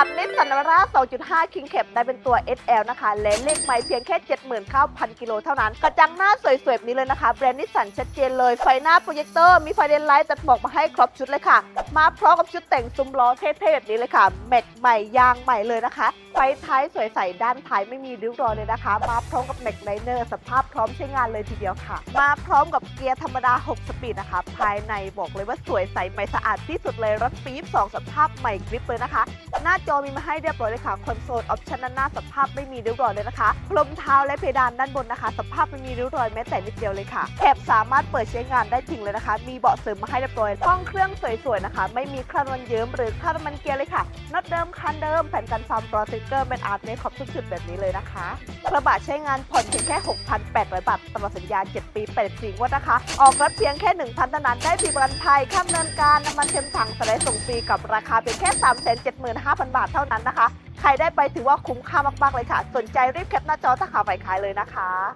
กับนิสสันวาร่า 2.5 คิงแคปได้เป็นตัว SL นะคะ และเลขไม้เพียงแค่ 79,000 กิโลเท่านั้น กระจังหน้าสวยๆแบบนี้เลยนะคะ แบรนด์นิสสันชัดเจนเลย ไฟหน้าโปรเจคเตอร์ มีไฟเดนไลท์ตัดหมอกมาให้ครบชุดเลยค่ะ มาพร้อมกับชุดแต่งซุ้มล้อเท่ๆแบบนี้เลยค่ะ แม็กใหม่ยางใหม่เลยนะคะ ไฟท้ายสวยใสด้านท้ายไม่มีริ้วรอยเลยนะคะ มาพร้อมกับแม็กไนเนอร์สภาพพร้อมใช้งานเลยทีเดียวค่ะ มาพร้อมกับเกียร์ธรรมดา 6 สปีดนะคะ ภายในบอกเลยว่าสวยใสใหม่สะอาดที่สุดเลยรถปี๊บ2สภาพใหม่กริปเลยนะคะหน้าจอมีมาให้เรียบร้อยเลยค่ะคอนโซลออปชันด้านหน้าสภาพไม่มีริ้วรอยเลยนะคะพรมเท้าและเพดานด้านบนนะคะ สภาพไม่มีริ้วรอยแม้แต่นิดเดียวเลยค่ะแถบสามารถเปิดใช้งานได้จริงเลยนะคะ มีเบาะเสริมมาให้เรียบร้อยห้องเครื่องสวยๆนะคะ ไม่มีคราบน้ำมันเยิ้มหรือคราบมันเกียร์เลยค่ะน็อตเดิมคันเดิมแผ่นกันความรอสติกเกอร์เป็นอาร์ตเมคครบทุกจุดแบบนี้เลยนะคะกระบะใช้งานผ่อนเพียงแค่ 6,800 บาทตลอดสัญญา 7 ปี84งวดนะคะ ออกรถเพียงแค่ 1,000เท่านั้นได้ฟรีประกันภัยข้ามเนินการน้ำมันเต็มถังสไลด์ส่งฟรีกับราคาเพียงแค่ 375,000 บาทเท่านั้นนะคะ ใครได้ไปถือว่าคุ้มค่ามากๆเลยค่ะ สนใจรีบแคปหน้าจอถ้าขาใบขายเลยนะคะ